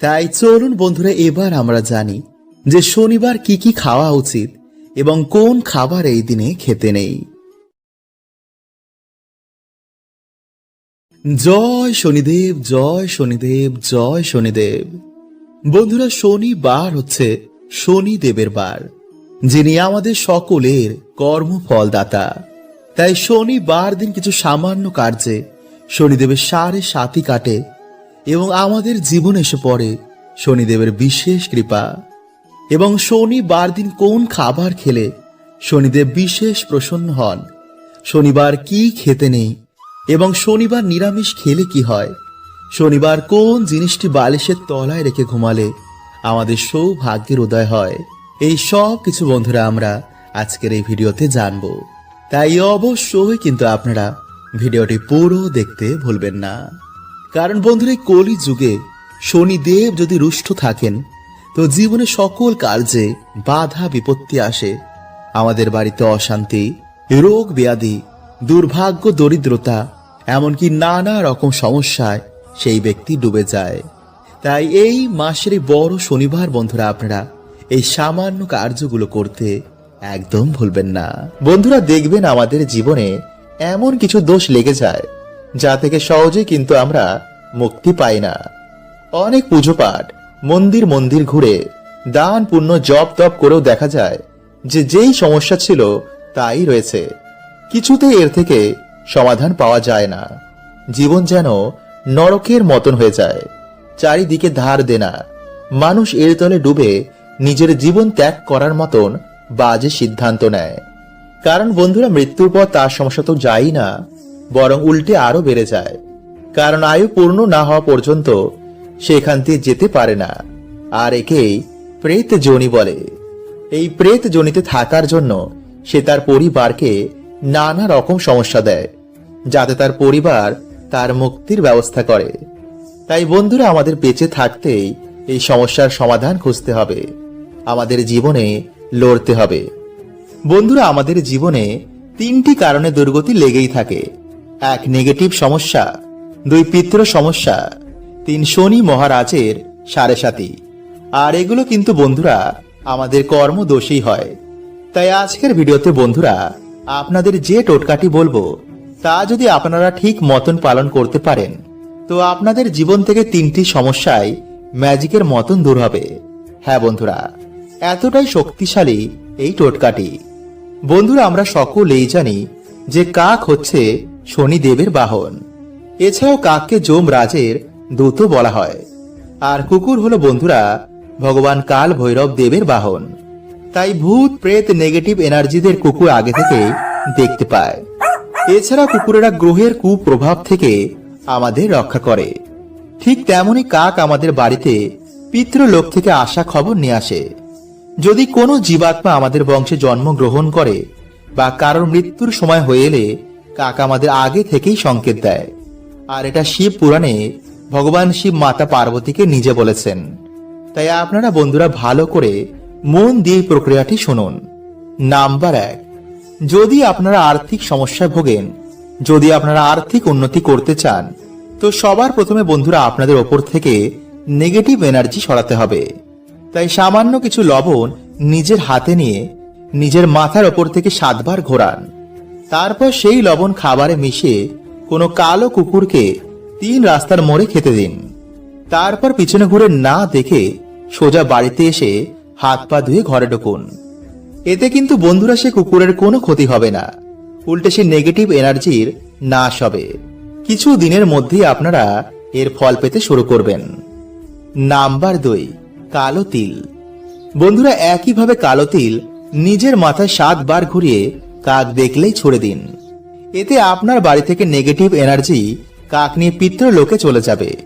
তাই চলুন বন্ধুরা, এবার আমরা জানি যে শনিবার কি কি খাওয়া উচিত এবং কোন খাবার এই দিনে খেতে নেই। জয় শনিদেব জয় শনিদেব জয় শনিদেব। বন্ধুরা, শনিবার হচ্ছে শনিদেবের বার, যিনি আমাদের সকলের কর্মফলদাতা। তাই শনিবার দিন কিছু সামান্য কার্যে শনিদেবের সাড়ে সাতি কাটে এবং আমাদের জীবন এসে পড়ে শনিদেবের বিশেষ কৃপা। এবং শনিবার দিন কোন খাবার খেলে শনিদেব বিশেষ প্রসন্ন হন। শনিবার কি খেতে নেই এবং শনিবার নিরামিষ খেলে কি হয়? শনিবার কোন জিনিসটি বালিশের তলায় রেখে ঘুমালে আমাদের সৌভাগ্যের উদয় হয়? এই সব কিছু বন্ধুরা আমরা আজকের এই ভিডিওতে জানব। তাই অবশ্যই কিন্তু আপনারা ভিডিওটি পুরো দেখতে ভুলবেন না। কারণ বন্ধুরা এই কলি যুগে শনিদেব যদি রুষ্ট থাকেন, তো জীবনে সকল কার্যে বাধা বিপত্তি আসে। আমাদের বাড়িতে অশান্তি, রোগ ব্যাধি, দুর্ভাগ্য, দরিদ্রতা, এমনকি নানা রকম সমস্যায় সেই ব্যক্তি ডুবে যায়। তাই এই মাসের বড় শনিবার বন্ধুরা, আপনারা এই সামান্য কার্যগুলো করতে একদম ভুলবেন না। বন্ধুরা, দেখবেন আমাদের জীবনে এমন কিছু দোষ লেগে যায়। যা থেকে সহজে কিন্তু আমরা মুক্তি পাই না। অনেক পুজো পাঠ মন্দির মন্দির ঘুরে দান পুণ্য জপ তপ করেও দেখা যায় যে যেই সমস্যা ছিল তাই রয়েছে। কিছুতেই এর থেকে সমাধান পাওয়া যায় না। জীবন যেন নরকের মতন হয়ে যায়, চারিদিকে ধার দেনা। মানুষ এর তলে ডুবে নিজের জীবন ত্যাগ করার মতন বাজে সিদ্ধান্ত নেয়। কারণ বন্ধুরা, মৃত্যুর পর তার সমস্যা তো যায়ই না। বরং উল্টে আরও বেড়ে যায়। কারণ আয়ু পূর্ণ না হওয়া পর্যন্ত সেখান দিয়ে যেতে পারে না। আর একেই প্রেত জনি বলে। এই প্রেত জনিতে থাকার জন্য সে তার পরিবারকে নানা রকম সমস্যা দেয়, যাতে তার পরিবার তার মুক্তির ব্যবস্থা করে। তাই বন্ধুরা, আমাদের বেঁচে থাকতেই এই সমস্যার সমাধান খুঁজতে হবে। আমাদের জীবনে লড়তে হবে। বন্ধুরা, আমাদের জীবনে তিনটি কারণে দুর্গতি লেগেই থাকে। এক নেগেটিভ সমস্যা, দুই পিত্র সমস্যা, তিন শনি মহারাজের সাড়ে সাতি। আর এগুলো কিন্তু বন্ধুরা, আমাদের কর্ম দোষী হয়। তাই আজকের ভিডিওতে বন্ধুরা, আপনাদের যে টোটকাটি বলব, তা যদি আপনারা ঠিক মতন পালন করতে পারেন, তো আপনাদের জীবন থেকে তিনটি সমস্যায় ম্যাজিকের মতন দূর হবে। হ্যাঁ বন্ধুরা, এতটাই শক্তিশালী এই টোটকাটি। বন্ধুরা, আমরা সকলেই জানি যে কাক হচ্ছে শনিদেবের বাহন। এছাড়াও কাককে যোম রাজের দূত বলা হয়। আর কুকুর হলো বন্ধুরা ভগবান কাল ভৈরব দেবের বাহন। তাই ভূত, প্রেত, নেগেটিভ এনার্জিদের কুকুর আগে থেকে দেখতে পায়। এছাড়া কুকুরেরা গ্রহের কুপ্রভাব থেকে আমাদের রক্ষা করে। ঠিক তেমনি কাক আমাদের বাড়িতে পিতৃলোক থেকে আসা খবর নিয়ে আসে। যদি কোনো জীবাত্মা আমাদের বংশে জন্মগ্রহণ করে বা কারোর মৃত্যুর সময় হয়ে এলে কাক আমাদের আগে থেকেই সংকেত দেয়। আর এটা শিব পুরাণে ভগবান শিব মাতা পার্বতীকে নিজে বলেছেন। তাই আপনারা বন্ধুরা ভালো করে মন দিয়ে প্রক্রিয়াটি শুনুন। নাম্বার এক, যদি আপনারা আর্থিক সমস্যায় ভোগেন, যদি আপনারা আর্থিক উন্নতি করতে চান, তো সবার প্রথমে বন্ধুরা আপনাদের ওপর থেকে নেগেটিভ এনার্জি সরাতে হবে। তাই সামান্য কিছু লবণ নিজের হাতে নিয়ে, নিজের মাথার ওপর থেকে সাতবার ঘোরান। তারপর সেই লবণ খাবারে মিশিয়ে কোনো কালো কুকুরকে তিন রাস্তার মোড়ে খেতে দিন। তারপর পিছনে ঘুরে না দেখে সোজা বাড়িতে এসে হাত পা ধুয়ে ঘরে ঢুকুন। এতে কিন্তু বন্ধুরা সে কুকুরের কোনো ক্ষতি হবে না। উল্টে সে নেগেটিভ এনার্জির নাশ হবে। কিছু দিনের মধ্যেই আপনারা এর ফল পেতে শুরু করবেন। নাম্বার দুই, কালো তিল। বন্ধুরা একইভাবে কালো তিল নিজের মাথায় সাতবার ঘুরিয়ে কাক দেখলেই ছুড়ে দিন। এতে আপনার বাড়ি থেকে নেগেটিভ এনার্জি কাক নিয়ে পিতৃলোকে চলে যাবে।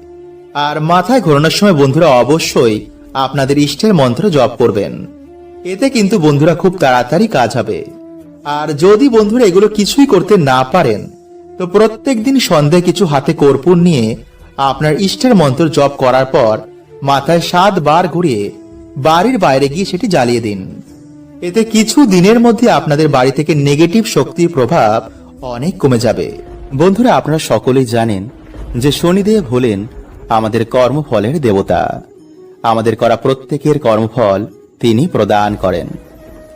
আর মাথায় ঘোরানোর সময় বন্ধুরা অবশ্যই আপনাদের ইষ্টের মন্ত্র জপ করবেন। এতে কিন্তু বন্ধুরা খুব তাড়াতাড়ি কাজ হবে। আর যদি বন্ধুরা এগুলো কিছুই করতে না পারেন, তো প্রত্যেক দিন সন্ধ্যায় কিছু হাতে কর্পূর নিয়ে আপনার ইষ্টের মন্ত্র জপ করার পর মাথায় সাত বার ঘুরিয়ে বাড়ির বাইরে গিয়ে সেটি জ্বালিয়ে দিন। এতে কিছু দিনের মধ্যে আপনাদের বাড়ি থেকে নেগেটিভ শক্তির প্রভাব অনেক কমে যাবে। বন্ধুরা, আপনারা সকলেই জানেন যে শনিদেব হলেন আমাদের কর্মফলের দেবতা। আমাদের করা প্রত্যেকের কর্মফল তিনি প্রদান করেন।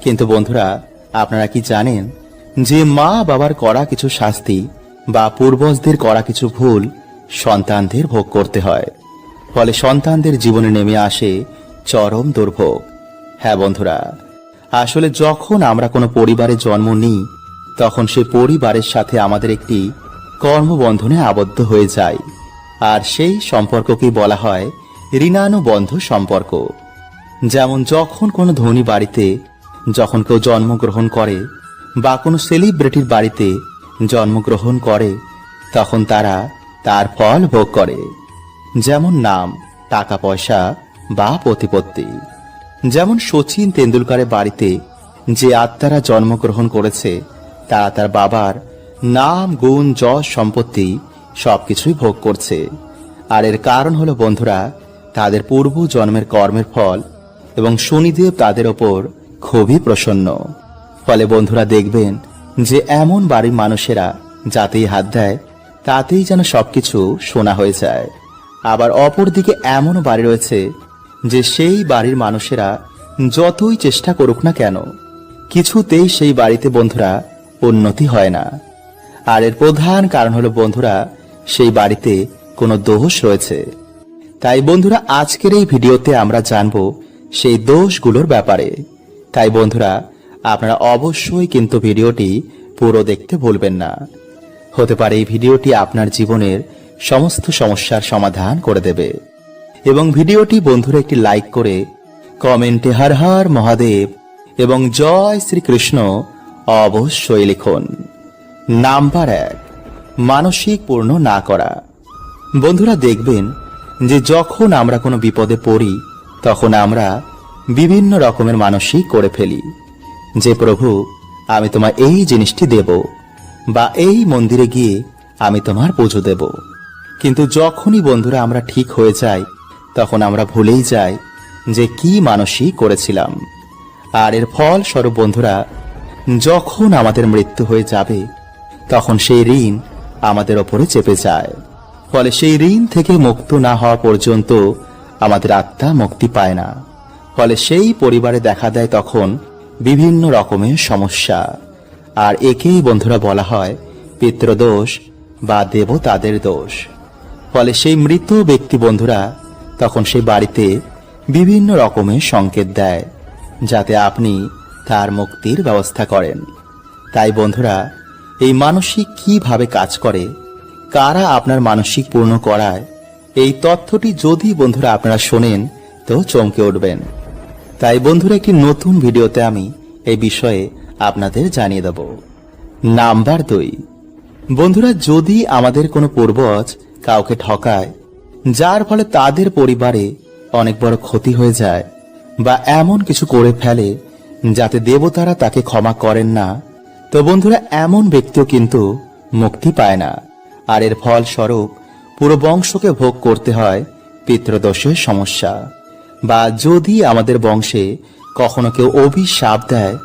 কিন্তু বন্ধুরা, আপনারা কি জানেন যে মা বাবার করা কিছু শাস্তি বা পূর্বজদের করা কিছু ভুল সন্তানদের ভোগ করতে হয়। ফলে সন্তানদের জীবনে নেমে আসে চরম দুর্ভোগ। হ্যাঁ বন্ধুরা আসলে যখন আমরা কোনো পরিবারে জন্ম নিই, তখন সে পরিবারের সাথে আমাদের একটি কর্মবন্ধনে আবদ্ধ হয়ে যায়। আর সেই সম্পর্ককেই বলা হয় ঋণানুবন্ধ সম্পর্ক। যেমন যখন কোনো ধনী বাড়িতে যখন কেউ জন্মগ্রহণ করে বা কোনো সেলিব্রিটির বাড়িতে জন্মগ্রহণ করে, তখন তারা তার ফল ভোগ করে। যেমন নাম, টাকা পয়সা বা প্রতিপত্তি। যেমন সচিন তেন্ডুলকারের বাড়িতে যে আত্মারা জন্মগ্রহণ করেছে, তারা তার বাবার নাম, গুণ, যশ, সম্পত্তি সবকিছুই ভোগ করছে। আর এর কারণ হলো, বন্ধুরা, তাদের পূর্ব জন্মের কর্মের ফল এবং শনিদেব তাদের ওপর খুবই প্রসন্ন। ফলে বন্ধুরা, দেখবেন যে এমন বাড়ির মানুষেরা যাতেই হাত দেয়, তাতেই যেন সবকিছু শোনা হয়ে যায়। আবার অপরদিকে এমনও বাড়ি রয়েছে যে সেই বাড়ির মানুষেরা যতই চেষ্টা করুক না কেন, কিছুতেই সেই বাড়িতে বন্ধুরা উন্নতি হয় না। আর এর প্রধান কারণ হলো বন্ধুরা, সেই বাড়িতে কোনো দোষ রয়েছে। তাই বন্ধুরা, আজকের এই ভিডিওতে আমরা জানব সেই দোষগুলোর ব্যাপারে। তাই বন্ধুরা, আপনারা অবশ্যই কিন্তু ভিডিওটি পুরো দেখতে ভুলবেন না। হতে পারে এই ভিডিওটি আপনার জীবনের সমস্ত সমস্যার সমাধান করে দেবে। এবং ভিডিওটি বন্ধুরা একটি লাইক করে কমেন্টে হর হর মহাদেব এবং জয় শ্রীকৃষ্ণ অবশ্যই লিখুন। নাম্বার এক, মানসিক পূর্ণ না করা। বন্ধুরা দেখবেন যে যখন আমরা কোনো বিপদে পড়ি, তখন আমরা বিভিন্ন রকমের মানসিক করে ফেলি। যে প্রভু, আমি তোমার এই জিনিসটি দেব বা এই মন্দিরে গিয়ে আমি তোমার পুজো দেব। কিন্তু যখনই বন্ধুরা আমরা ঠিক হয়ে যাই তখন আমরা ভুলেই যাই যে কি মানসিক করেছিলাম। আর এর ফল স্বরূপ বন্ধুরা, যখন আমাদের মৃত্যু হয়ে যাবে, তখন সেই ঋণ আমাদের ওপরে চেপে যায়। ফলে সেই ঋণ থেকে মুক্ত না হওয়া পর্যন্ত আমাদের আত্মা মুক্তি পায় না। ফলে সেই পরিবারে দেখা দেয় তখন বিভিন্ন রকমের সমস্যা। আর একেই বন্ধুরা বলা হয় পিতৃদোষ বা দেবতাদের দোষ। ফলে সেই মৃত ব্যক্তি বন্ধুরা তখন সে বাড়িতে বিভিন্ন রকমের সংকেত দেয়, যাতে আপনি তার মুক্তির ব্যবস্থা করেন। তাই বন্ধুরা, এই মানসিক কীভাবে কাজ করে, কারা আপনার মানসিক পূর্ণ করায়, এই তথ্যটি যদি বন্ধুরা আপনারা শোনেন, তো চমকে উঠবেন। তাই বন্ধুরা, একটি নতুন ভিডিওতে আমি এই বিষয়ে আপনাদের জানিয়ে দেব। নাম্বার দুই। বন্ধুরা, যদি আমাদের কোনো পূর্বজ কাউকে ঠকায় যার ফলে তাদের পরিবারে অনেক বড় ক্ষতি হয়ে যায় বা এমন কিছু করে ফেলে যাতে দেবতারা তাকে ক্ষমা করেন না। তো বন্ধুরা, এমন ব্যক্তিও কিন্তু মুক্তি পায় না। আর এর ফলস্বরূপ পুরো বংশকে ভোগ করতে হয় পিতৃদোষের সমস্যা। বা যদি আমাদের বংশে কখনো কেউ অভিশাপ দেয়,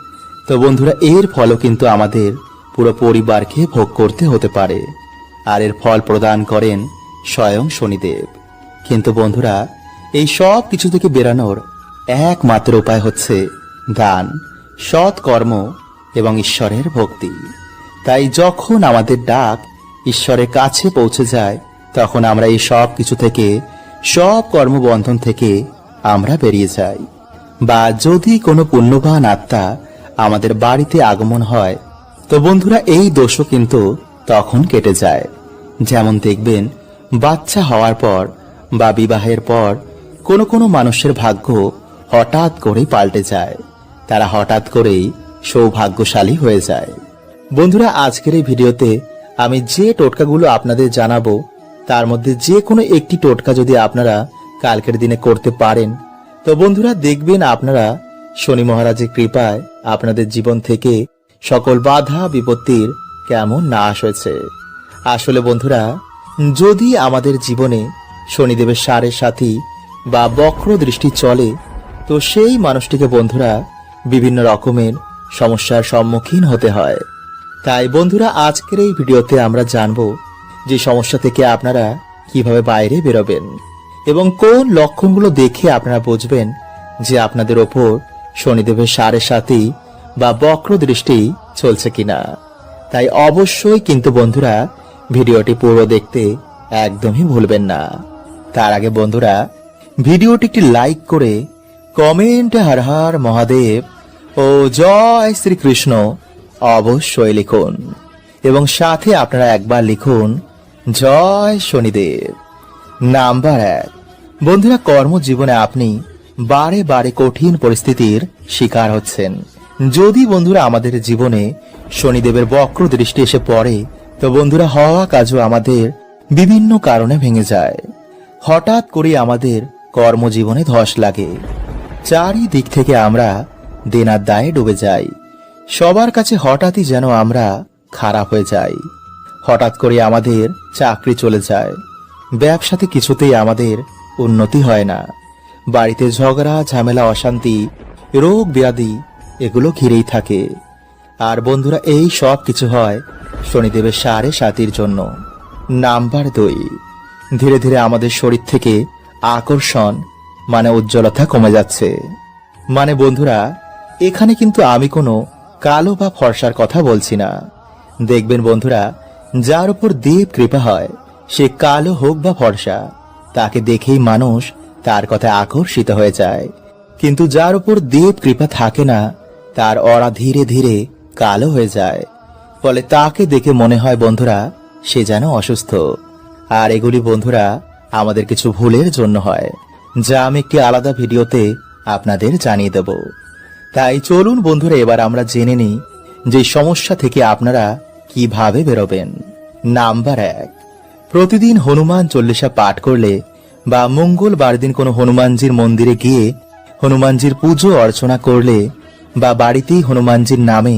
তো বন্ধুরা, এর ফলও কিন্তু আমাদের পুরো পরিবারকে ভোগ করতে হতে পারে। আর এর ফল প্রদান করেন স্বয়ং শনিদেব। কিন্তু বন্ধুরা, এই সব কিছু থেকে বেরানোর একমাত্র উপায় হচ্ছে দান সৎ কর্ম এবং ঈশ্বরের ভক্তি। তাই যখন আমাদের ডাক ঈশ্বরের কাছে পৌঁছে যায়, তখন আমরা এই সব কিছু থেকে, সব কর্মবন্ধন থেকে আমরা বেরিয়ে যাই। বা যদি কোনো পুণ্যবান আত্মা আমাদের বাড়িতে আগমন হয়, তো বন্ধুরা এই দোষও কিন্তু তখন কেটে যায়। যেমন দেখবেন বাচ্চা হওয়ার পর বা বিবাহের পর কোনো কোনো মানুষের ভাগ্য হঠাৎ করেই পাল্টে যায়। তারা হঠাৎ করেই সৌভাগ্যশালী হয়ে যায়। বন্ধুরা, আজকের এই ভিডিওতে আমি যে টোটকাগুলো আপনাদের জানাব, তার মধ্যে যে কোনো একটি টোটকা যদি আপনারা কালকের দিনে করতে পারেন, তো বন্ধুরা দেখবেন আপনারা শনি মহারাজের কৃপায় আপনাদের জীবন থেকে সকল বাধা বিপত্তির কেমন নাশ হয়েছে। আসলে বন্ধুরা যদি আমাদের জীবনে শনিদেবের সারের সাথী বা বক্র দৃষ্টি চলে, তো সেই মানুষটিকে বন্ধুরা বিভিন্ন রকমের সমস্যার সম্মুখীন হতে হয়। তাই বন্ধুরা, আজকের এই ভিডিওতে আমরা জানব যে সমস্যা থেকে আপনারা কীভাবে বাইরে বেরোবেন এবং কোন লক্ষণগুলো দেখে আপনারা বুঝবেন যে আপনাদের ওপর শনিদেবের সাড়ে সাথী বা বক্র দৃষ্টি চলছে কিনা। তাই অবশ্যই কিন্তু বন্ধুরা ভিডিওটি পুরো দেখতে একদমই ভুলবেন না। তার আগে বন্ধুরা, ভিডিওটি একটি লাইক করে কমেন্টে হর হর মহাদেব ও জয় শ্রীকৃষ্ণ অবশ্যই লিখুন। এবং সাথে আপনারা একবার লিখুন, জয় শনিদেব। নাম্বার এক, বন্ধুরা, কর্মজীবনে আপনি বারে বারে কঠিন পরিস্থিতির শিকার হচ্ছেন। যদি বন্ধুরা আমাদের জীবনে শনিদেবের বক্র দৃষ্টি এসে পড়ে তো বন্ধুরা হওয়া কাজও আমাদের বিভিন্ন কারণে ভেঙে যায়। হঠাৎ করে আমাদের কর্মজীবনে ধস লাগে। চারিদিক থেকে আমরা দেনার দায়ে ডুবে যাই। সবার কাছে হঠাৎই যেন আমরা খারাপ হয়ে যাই। হঠাৎ করে আমাদের চাকরি চলে যায়। ব্যবসাতে কিছুতেই আমাদের উন্নতি হয় না। বাড়িতে ঝগড়া, ঝামেলা, অশান্তি রোগ ব্যাধি এগুলো ঘিরেই থাকে। আর বন্ধুরা, এই সব কিছু হয় শনিদেবের সাড়ে সাতির জন্য। নাম্বার দুই। ধীরে ধীরে আমাদের শরীর থেকে আকর্ষণ মানে উজ্জ্বলতা কমে যাচ্ছে। মানে বন্ধুরা, এখানে কিন্তু আমি কোনো কালো বা ফর্সার কথা বলছি না। দেখবেন বন্ধুরা, যার উপর দেব কৃপা হয়, সে কালো হোক বা ফর্সা, তাকে দেখেই মানুষ তার কথায় আকর্ষিত হয়ে যায়। কিন্তু যার উপর দেব কৃপা থাকে না, তার অরা ধীরে ধীরে কালো হয়ে যায়। ফলে তাকে দেখে মনে হয়, বন্ধুরা, সে যেন অসুস্থ। আর এগুলি, বন্ধুরা, আমাদের কিছু ভুলের জন্য হয়, যা আমি একটি আলাদা ভিডিওতে আপনাদের জানিয়ে দেব। তাই চলুন, বন্ধুরা, এবার আমরা জেনে নিই যে সমস্যা থেকে আপনারা কীভাবে বেরোবেন। নাম্বার এক, প্রতিদিন হনুমান চল্লিশা পাঠ করলে বা মঙ্গলবার দিন কোনো হনুমানজির মন্দিরে গিয়ে হনুমানজির পুজো অর্চনা করলে বা বাড়িতেই হনুমানজির নামে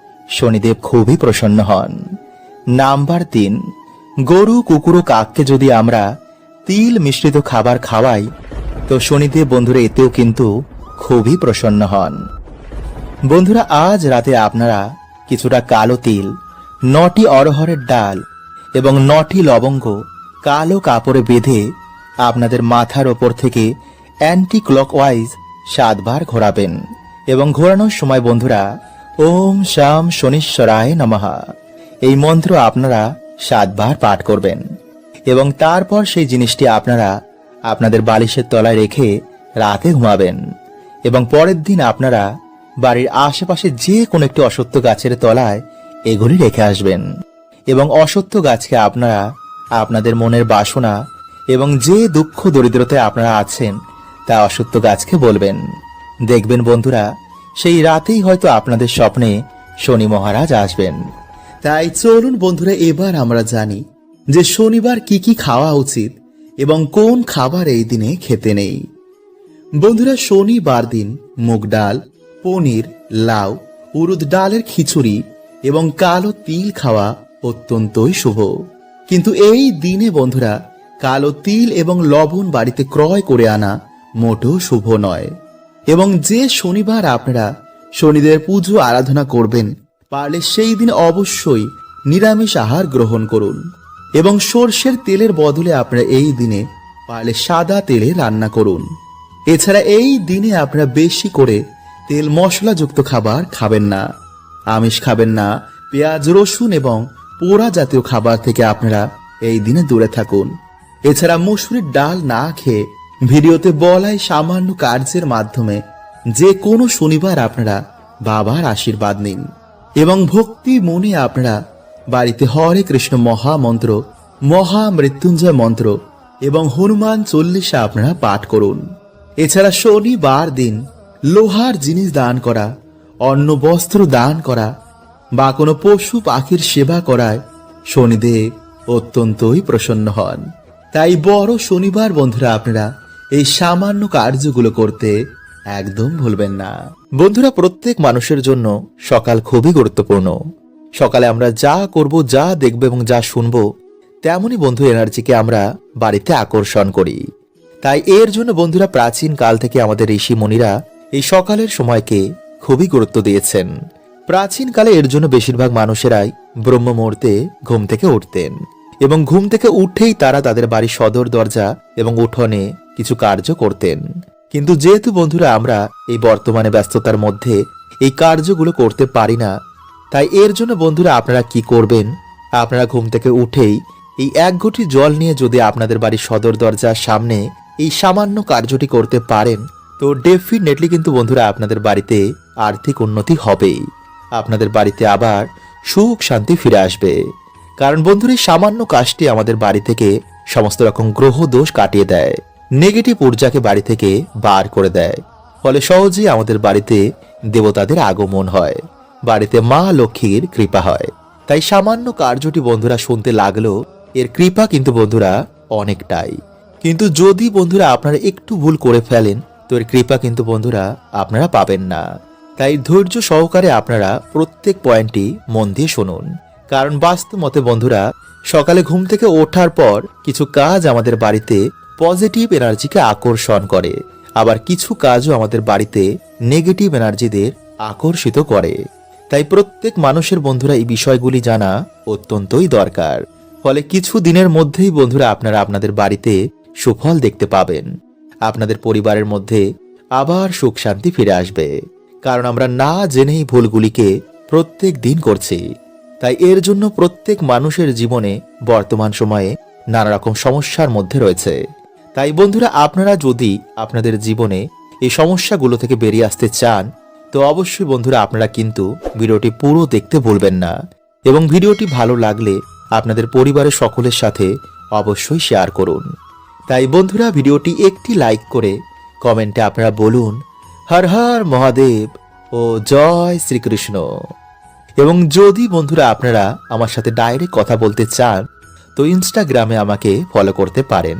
শনিদেব খুবই প্রসন্ন হন। নাম্বার তিন, গরু, কুকুর ও কাককে যদি আমরা তিল মিশ্রিত খাবার খাওয়াই, তো শনিদেব বন্ধুরা এতেও কিন্তু খুবই প্রসন্ন হন। বন্ধুরা, আজ রাতে আপনারা কিছুটা কালো তিল, নটি অরহরের ডাল এবং নটি লবঙ্গ কালো কাপড়ে বেঁধে আপনাদের মাথার ওপর থেকে অ্যান্টি ক্লকওয়াইজ সাতবার ঘোরাবেন। এবং ঘোরানোর সময় বন্ধুরা ওম শাম শনিশ্বরায় নমঃ। এই মন্ত্র আপনারা সাতবার পাঠ করবেন এবং তারপর সেই জিনিসটি আপনারা আপনাদের বালিশের তলায় রেখে রাতে ঘুমাবেন এবং পরের দিন আপনারা বাড়ির আশেপাশে যে কোনো একটি অসত্য গাছের তলায় এগুলি রেখে আসবেন এবং অসত্য গাছকে আপনারা আপনাদের মনের বাসনা এবং যে দুঃখ দরিদ্রতায় আপনারা আছেন তা অসত্য গাছকে বলবেন। দেখবেন বন্ধুরা সেই রাতেই হয়তো আপনাদের স্বপ্নে শনি মহারাজ আসবেন। তাই চলুন বন্ধুরা, এবার আমরা জানি যে শনিবার কি কি খাওয়া উচিত এবং কোন খাবার এই দিনে খেতে নেই। বন্ধুরা, শনিবার দিন মুগ ডাল, পনির, লাউ, উরুদ ডালের খিচুড়ি এবং কালো তিল খাওয়া অত্যন্তই শুভ। কিন্তু এই দিনে বন্ধুরা, কালো তিল এবং লবণ বাড়িতে ক্রয় করে আনা মোটেও শুভ নয়। এবং যে শনিবার আপনারা শনিদের পুজো আরাধনা করবেন, পারলে সেই দিন অবশ্যই নিরামিষ আহার গ্রহণ করুন। এবং সর্ষের তেলের বদলে আপনারা এই দিনে পারলে সাদা তেলে রান্না করুন। এছাড়া এই দিনে আপনারা বেশি করে তেল মশলাযুক্ত খাবার খাবেন না। আমিষ খাবেন না, পেঁয়াজ, রসুন এবং পোড়া জাতীয় খাবার থেকে আপনারা এই দিনে দূরে থাকুন। এছাড়া মুসুরির ডাল না খেয়ে ভিডিওতে বলাই সামান্য কার্যের মাধ্যমে যে কোনো শনিবার আপনারা বাবার আশীর্বাদ নিন এবং ভক্তি মনে আপনারা বাড়িতে হরে কৃষ্ণ মহামন্ত্র মহামৃত্যুঞ্জয় মন্ত্র এবং হনুমান চল্লিশা আপনারা পাঠ করুন। এছাড়া শনিবার দিন লোহার জিনিস দান করা, অন্ন বস্ত্র দান করা বা কোনো পশু পাখির সেবা করায় শনিদেব অত্যন্তই প্রসন্ন হন। তাই বড় শনিবার বন্ধুরা আপনারা এই সামান্য কার্যগুলো করতে একদম ভুলবেন না। বন্ধুরা, প্রত্যেক মানুষের জন্য সকাল খুবই গুরুত্বপূর্ণ। সকালে আমরা যা করব, যা দেখব এবং যা শুনব, তেমনই বন্ধু এনার্জিকে আমরা বাড়িতে আকর্ষণ করি। তাই এর জন্য বন্ধুরা, প্রাচীন কাল থেকে আমাদের ঋষি মুনিরা এই সকালের সময়কে খুবই গুরুত্ব দিয়েছেন। প্রাচীন কালে এর জন্য বেশিরভাগ মানুষেরাই ব্রহ্ম মুহূর্তে ঘুম থেকে উঠতেন এবং ঘুম থেকে উঠেই তারা তাদের বাড়ির সদর দরজা এবং উঠোনে কিছু কার্য করতেন। কিন্তু যেহেতু বন্ধুরা আমরা এই বর্তমানে ব্যস্ততার মধ্যে এই কার্যগুলো করতে পারি না, তাই এর জন্য বন্ধুরা আপনারা কি করবেন? আপনারা ঘুম থেকে উঠেই এই এক ঘটি জল নিয়ে যদি আপনাদের বাড়ির সদর দরজার সামনে এই সামান্য কার্যটি করতে পারেন, তো ডেফিনেটলি কিন্তু বন্ধুরা আপনাদের বাড়িতে আর্থিক উন্নতি হবেই। আপনাদের বাড়িতে আবার সুখ শান্তি ফিরে আসবে। কারণ বন্ধুরা এই সামান্য কাজটি আমাদের বাড়ি থেকে সমস্ত রকম গ্রহ দোষ কাটিয়ে দেয়। নেগেটিভ ঊর্জাকে বাড়ি থেকে বার করে দেয়। ফলে সহজেই আমাদের বাড়িতে দেবতাদের আগমন হয়। বাড়িতে মা লক্ষ্মীর কৃপা হয়। তাই সামান্য কার্যটি বন্ধুরা শুনতে লাগল এর কৃপা কিন্তু বন্ধুরা অনেকটাই। কিন্তু যদি বন্ধুরা আপনারা একটু ভুল করে ফেলেন, তো এর কৃপা কিন্তু বন্ধুরা আপনারা পাবেন না। তাই ধৈর্য সহকারে আপনারা প্রত্যেক পয়েন্টটি মন দিয়ে শুনুন। কারণ বাস্তব মতে বন্ধুরা, সকালে ঘুম থেকে ওঠার পর কিছু কাজ আমাদের বাড়িতে পজিটিভ এনার্জিকে আকর্ষণ করে। আবার কিছু কাজও আমাদের বাড়িতে নেগেটিভ এনার্জিদের আকর্ষিত করে। তাই প্রত্যেক মানুষের বন্ধুরা এই বিষয়গুলি জানা অত্যন্তই দরকার। ফলে কিছু দিনের মধ্যেই বন্ধুরা আপনারা আপনাদের বাড়িতে সুফল দেখতে পাবেন। আপনাদের পরিবারের মধ্যে আবার সুখ শান্তি ফিরে আসবে। কারণ আমরা না জেনেই ভুলগুলিকে প্রত্যেক দিন করছি। তাই এর জন্য প্রত্যেক মানুষের জীবনে বর্তমান সময়ে নানা রকম সমস্যার মধ্যে রয়েছে। তাই বন্ধুরা, আপনারা যদি আপনাদের জীবনে এই সমস্যাগুলো থেকে বেরিয়ে আসতে চান, তো অবশ্যই বন্ধুরা, আপনারা কিন্তু ভিডিওটি পুরো দেখতে ভুলবেন না এবং ভিডিওটি ভালো লাগলে আপনাদের পরিবারের সকলের সাথে অবশ্যই শেয়ার করুন। তাই বন্ধুরা, ভিডিওটি একটি লাইক করে কমেন্টে আপনারা বলুন, হর হর মহাদেব ও জয় শ্রীকৃষ্ণ। এবং যদি বন্ধুরা, আপনারা আমার সাথে ডাইরেক্ট কথা বলতে চান, তো ইনস্টাগ্রামে আমাকে ফলো করতে পারেন।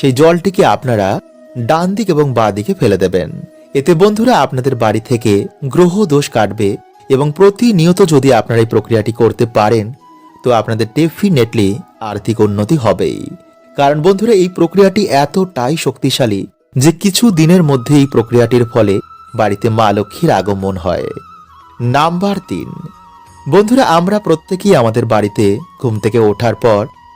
সেই জলটিকে আপনারা ডান দিক এবং বাঁ দিকে ফেলে দেবেন। এতে বন্ধুরা আপনাদের বাড়ি থেকে গ্রহ দোষ কাটবে এবং প্রতিনিয়ত যদি আপনারা এই প্রক্রিয়াটি করতে পারেন, তো আপনাদের ডেফিনেটলি আর্থিক উন্নতি হবেই। কারণ বন্ধুরা, এই প্রক্রিয়াটি এতটাই শক্তিশালী যে কিছু দিনের মধ্যে এই প্রক্রিয়াটির ফলে বাড়িতে মা লক্ষ্মীর আগমন হয়। নাম্বার তিন। বন্ধুরা, আমরা প্রত্যেকেই আমাদের বাড়িতে ঘুম থেকে ওঠার পর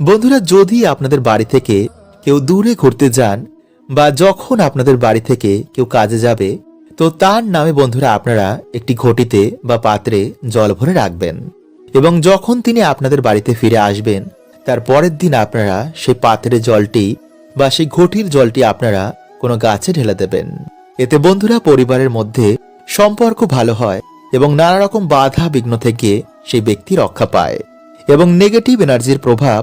বন্ধুরা, যদি আপনাদের বাড়ি থেকে কেউ দূরে ঘুরতে যান বা যখন আপনাদের বাড়ি থেকে কেউ কাজে যাবে, তো তার নামে বন্ধুরা আপনারা একটি ঘটিতে বা পাত্রে জল ভরে রাখবেন। এবং যখন তিনি আপনাদের বাড়িতে ফিরে আসবেন, তার পরের দিন আপনারা সেই পাত্রের জলটি বা সেই ঘটির জলটি আপনারা কোনো গাছে ঢেলে দেবেন। এতে বন্ধুরা পরিবারের মধ্যে সম্পর্ক ভালো হয় এবং নানা রকম বাধা বিঘ্ন থেকে সেই ব্যক্তি রক্ষা পায়। এবং নেগেটিভ এনার্জির প্রভাব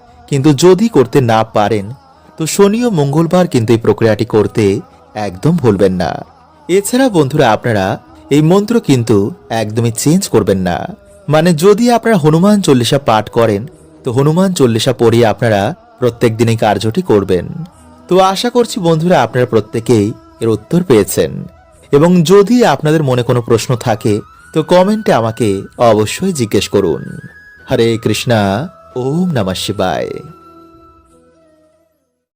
কিন্তু যদি করতে না পারেন, তো শনি ও মঙ্গলবার কিন্তু এই প্রক্রিয়াটি করতে একদম ভুলবেন না। এছাড়া বন্ধুরা আপনারা এই মন্ত্র কিন্তু একদমই চেঞ্জ করবেন না। মানে যদি আপনারা হনুমান চল্লিশা পাঠ করেন, তো হনুমান চল্লিশা পড়িয়ে আপনারা প্রত্যেক দিনই কার্যটি করবেন। তো আশা করছি বন্ধুরা আপনারা প্রত্যেকেই এর উত্তর পেয়েছেন। এবং যদি আপনাদের মনে কোনো প্রশ্ন থাকে, তো কমেন্টে আমাকে অবশ্যই জিজ্ঞেস করুন। হরে কৃষ্ণা। ওম নমঃ শিবায়।